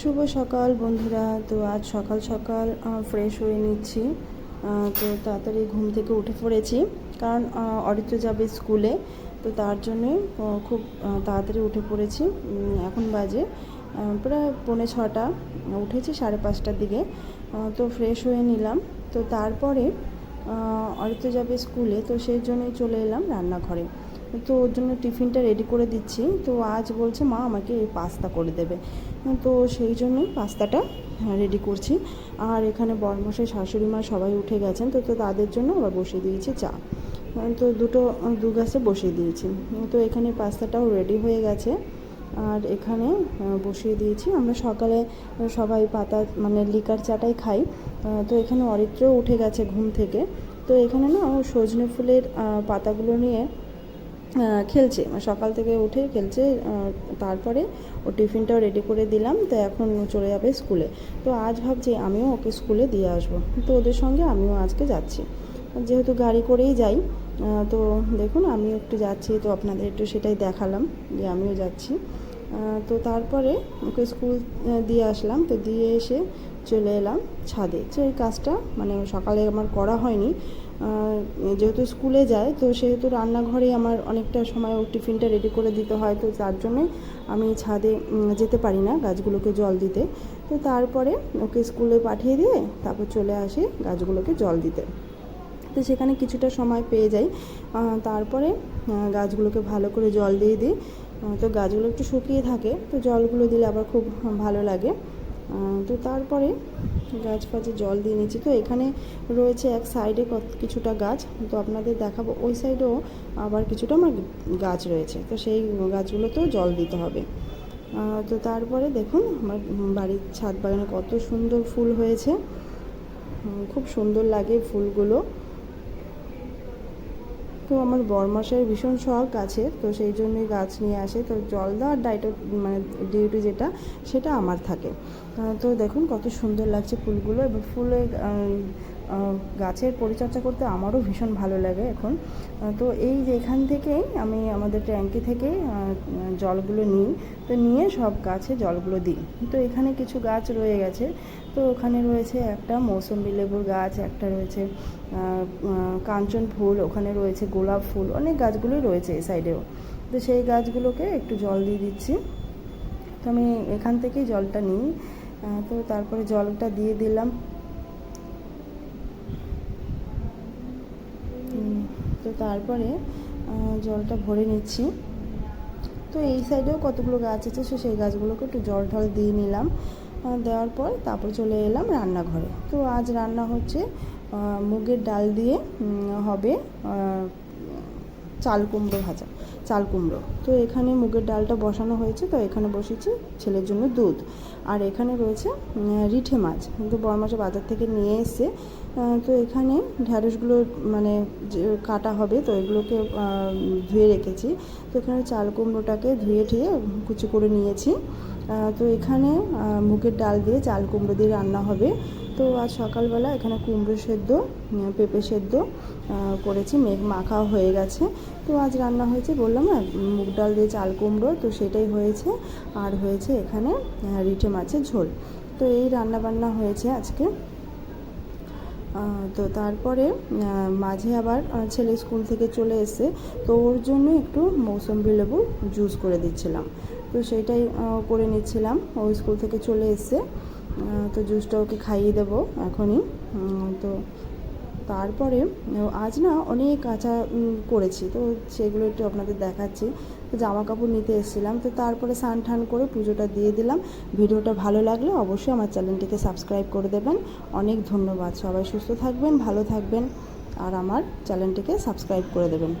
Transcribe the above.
শুভ সকাল বন্ধুরা। তো আজ সকাল সকাল ফ্রেশ হয়ে নিচ্ছি। তো তাড়াতাড়ি ঘুম থেকে উঠে পড়েছি। কারণ অরিত্র যাবে স্কুলে তো তার জন্যে খুব তাড়াতাড়ি উঠে পড়েছি। এখন বাজে প্রায় পৌনে ছটা, উঠেছি সাড়ে পাঁচটার দিকে। তো ফ্রেশ হয়ে নিলাম। তো তারপরে অরিত্র যাবে স্কুলে তো সেই জন্যই চলে এলাম রান্নাঘরে। তো ওর জন্য টিফিনটা রেডি করে দিচ্ছি। তো আজ বলছে, মা আমাকে পাস্তা করে দেবে। তো সেই জন্যই পাস্তাটা রেডি করছি। আর এখানে বরমশাই, শাশুড়ি মা সবাই উঠে গেছেন, তো তো তাদের জন্য আবার বসিয়ে দিয়েছি চা। তো দুটো, দু গাছে বসিয়ে দিয়েছি। তো এখানে পাস্তাটাও রেডি হয়ে গেছে। আর এখানে বসিয়ে দিয়েছি। আমরা সকালে, সবাই পাতা মানে লিকার চাটাই খাই। তো এখানে অরিত্রও উঠে গেছে ঘুম থেকে। তো এখানে না ও সজনে ফুলের পাতাগুলো নিয়ে খেলছে। মানে সকাল থেকে উঠে খেলছে তারপরে ও টিফিনটাও রেডি করে দিলাম, তো এখন চলে যাবে স্কুলে। তো আজ ভাবছি আমিও ওকে স্কুলে দিয়ে আসব। তো ওদের সঙ্গে আমিও আজকে যাচ্ছি। যেহেতু গাড়ি করেই যাই তো দেখুন আমিও একটু যাচ্ছি, তো আপনাদের একটু সেটাই দেখালাম যে আমিও যাচ্ছি। তো তারপরে ওকে স্কুল দিয়ে আসলাম, তো দিয়ে এসে চলে এলাম ছাদে। তো এই কাজটা মানে সকালে আমার করা হয়নি। যেহেতু স্কুলে যায়, তো সেহেতু রান্নাঘরেই আমার অনেকটা সময় ও টিফিনটা রেডি করে দিতে হয়, তো তার জন্যে আমি ছাদে যেতে পারি না গাছগুলোকে জল দিতে। তো তারপরে ওকে স্কুলে পাঠিয়ে দিয়ে তারপর চলে আসি গাছগুলোকে জল দিতে। তো সেখানে কিছুটা সময় পেয়ে যাই। তারপরে গাছগুলোকে ভালো করে জল দিয়ে দিই। তো গাছগুলো একটু শুকিয়ে থাকে, তো জলগুলো দিলে আবার খুব ভালো লাগে। তো তারপরে গাছ ফাছে জল দিয়ে নিচ্ছি তো এখানে রয়েছে এক সাইডে কিছুটা গাছ, তো আপনাদের দেখাবো। ওই সাইডেও আবার কিছুটা আমার গাছ রয়েছে। তো সেই গাছগুলোতেও জল দিতে হবে। তো তারপরে দেখুন, আমার বাড়ির ছাদ বাগানে কত সুন্দর ফুল হয়েছে। খুব সুন্দর লাগে ফুলগুলো। তো আমার বরমাসের ভীষণ শখ আছে তো সেই জন্যই গাছ নিয়ে আসে। তো জল দেওয়ার ডাইট মানে ডিউটি যেটা সেটা আমার থাকে। তো দেখুন কত সুন্দর লাগছে ফুলগুলো এবং ফুলে আহ, আহ, গাছের পরিচর্যা করতে আমারও ভীষণ ভালো লাগে এখন। তো এই যে এখান থেকেই আমি আমাদের ট্যাঙ্কি থেকে জলগুলো নিই। তো নিয়ে সব গাছে জলগুলো দিই। তো এখানে কিছু গাছ রয়ে গেছে। তো ওখানে রয়েছে একটা মৌসুম্বি লেবুর গাছ, একটা রয়েছে কাঞ্চন ফুল, ওখানে রয়েছে গোলাপ ফুল, অনেক গাছগুলোই রয়েছে এই সাইডেও তো সেই গাছগুলোকে একটু জল দিয়ে দিচ্ছি। তো আমি এখান থেকেই জলটা নিই। তো তারপরে জলটা দিয়ে দিলাম। তো তারপরে জলটা ভরে নিচ্ছি। তো এই সাইডেও কতগুলো গাছ আছে সো সেই গাছগুলোকে একটু জল ঢল দিয়ে নিলাম। দেওয়ার পর তারপর চলে এলাম রান্নাঘরে। তো আজ রান্না হচ্ছে মুগের ডাল দিয়ে হবে চাল কুমড়ো ভাজা, চাল কুমড়ো। তো এখানে মুগের ডালটা বসানো হয়েছে, তো এখানে বসেছি ছেলের জন্য দুধ। আর এখানে রয়েছে রিঠে মাছ, কিন্তু বরমাসে বাজার থেকে নিয়ে এসে তো এখানে ঢ্যাঁড়সগুলো মানে কাটা হবে, তো এগুলোকে ধুয়ে রেখেছি। তো এখানে চাল কুমড়োটাকে ধুয়ে ঠিয়ে কুচি করে নিয়েছি। তো এখানে মুগের ডাল দিয়ে চাল কুমড়ো দিয়ে রান্না হবে। তো আজ সকালবেলা এখানে কুমড়ো সেদ্ধ পেঁপে সেদ্ধ করেছি, মেঘ মাখা হয়ে গেছে। তো আজ রান্না হয়েছে, বললাম না, মুগ ডাল দিয়ে চাল কুমড়ো, তো সেটাই হয়েছে। আর হয়েছে এখানে রিঠে মাছের ঝোল। তো এই রান্না বান্না হয়েছে আজকে। তো তারপরে মাঝে আবার ছেলে স্কুল থেকে চলে এসে তো ওর জন্য একটু মৌসম্বি লেবু জুস করে দিচ্ছিলাম। তো সেটাই করে নিচ্ছিলাম। ও স্কুল থেকে চলে এসে তো জুসটা ওকে খাইয়ে দেবো এখনই। তো তারপরে আজ না অনেক কাঁচা করেছি, তো সেগুলো একটু আপনাদের দেখাচ্ছি। তো জামা কাপড় নিতে এসেছিলাম, তো তারপরে স্নান ঠান করে পুজোটা দিয়ে দিলাম। ভিডিওটা ভালো লাগলে অবশ্যই আমার চ্যানেলটিকে সাবস্ক্রাইব করে দেবেন। অনেক ধন্যবাদ, সবাই সুস্থ থাকবেন, ভালো থাকবেন, আর আমার চ্যানেলটিকে সাবস্ক্রাইব করে দেবেন।